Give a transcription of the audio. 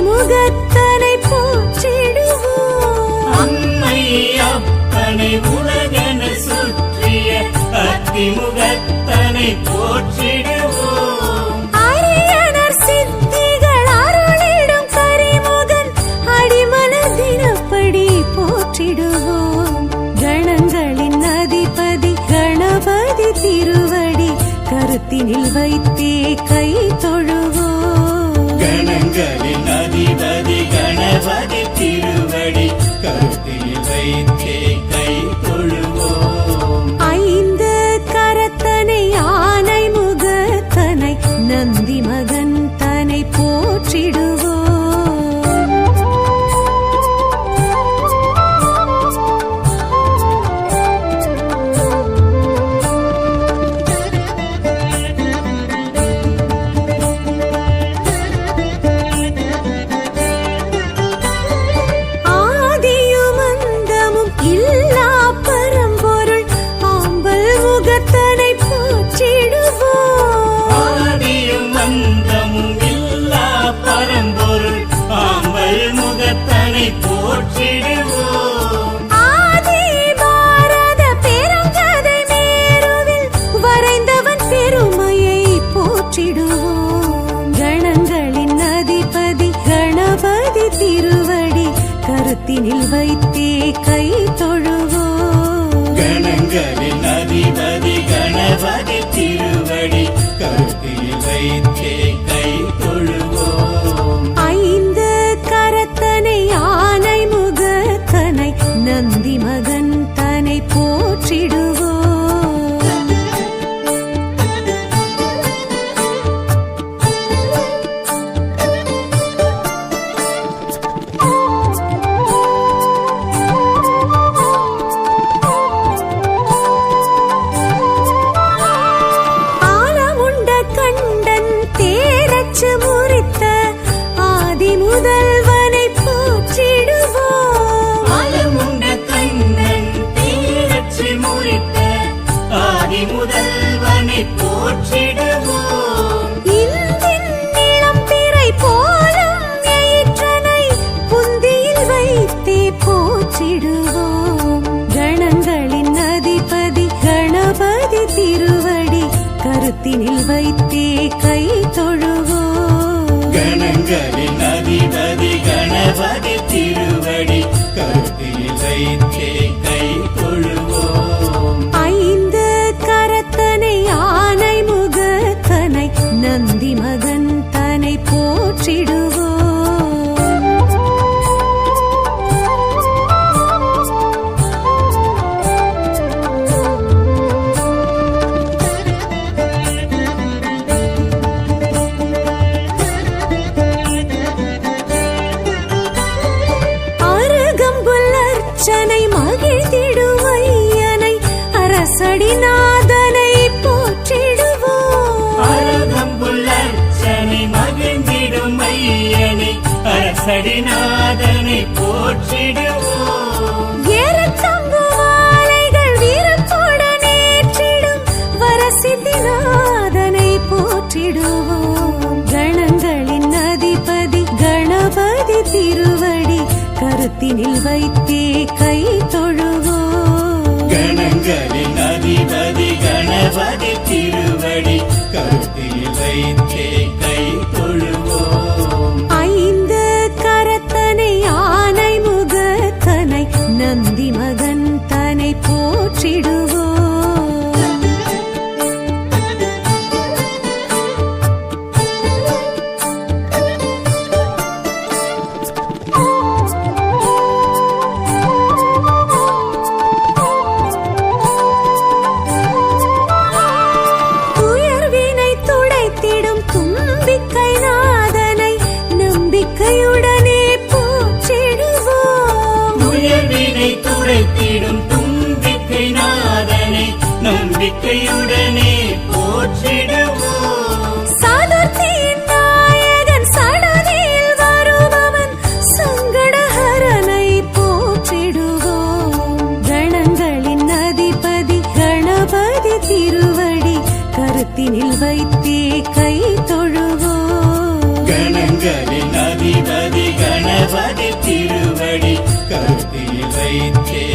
முகத்தனை போற்றிடுவோம். அம்மை அப்பனை உலகன சுற்றிய அத்தி முகத்தனை போற்றிடுவோம். அரியணர் சித்திகள் அருளிடும் கரிமுகன் வைத்தே கை కై தேரச்சு முறித்த ஆதி முதல்வனை போற்றிடுவோம். அலமுண்ட கண்ணன் தீரச்சி முறித்த ஆதி முதல்வனை போற்றிடுவோம். இளம் பிறை போலும் எயிற்றனை புந்தியில் வைத்தே போற்றிடுவோம். கணங்களின் அதிபதி கணபதி திருவடி கருத்தினில் வைத்தே கை கணங்களின் அதிபதி கணபதி திருவடி கருத்தில் வைத்தே கை அரசடிநாதனை போற்றிடுவோம். ஏறத்தங்கு மாலைகள் வீரத்துடன் ஏற்றிடும் வரசித்திநாதனை போற்றிடுவோம். கணங்களின் அதிபதி கணபதி திருவடி கருத்தினில் வைத்தே கை தொழுவோம். கணங்களின் அதிபதி கணபதி திருவடி கருத்தில் வைத்தே கை தொழுவோம். போற்றிடுவோம் நம்பிக்கையுடனே போற்றிடுவோம். சாதுர்த்தியின் நாயகன் சடதியில் வருபவன் சங்கடஹரனை போற்றிடுவோம். கணங்களின் அதிபதி கணபதி திருவடி கருத்தினில் வைத்தே கை தொழுவோம். கணங்களின் அதிபதி கணபதி திருவடி கருத்தில் வைத்தே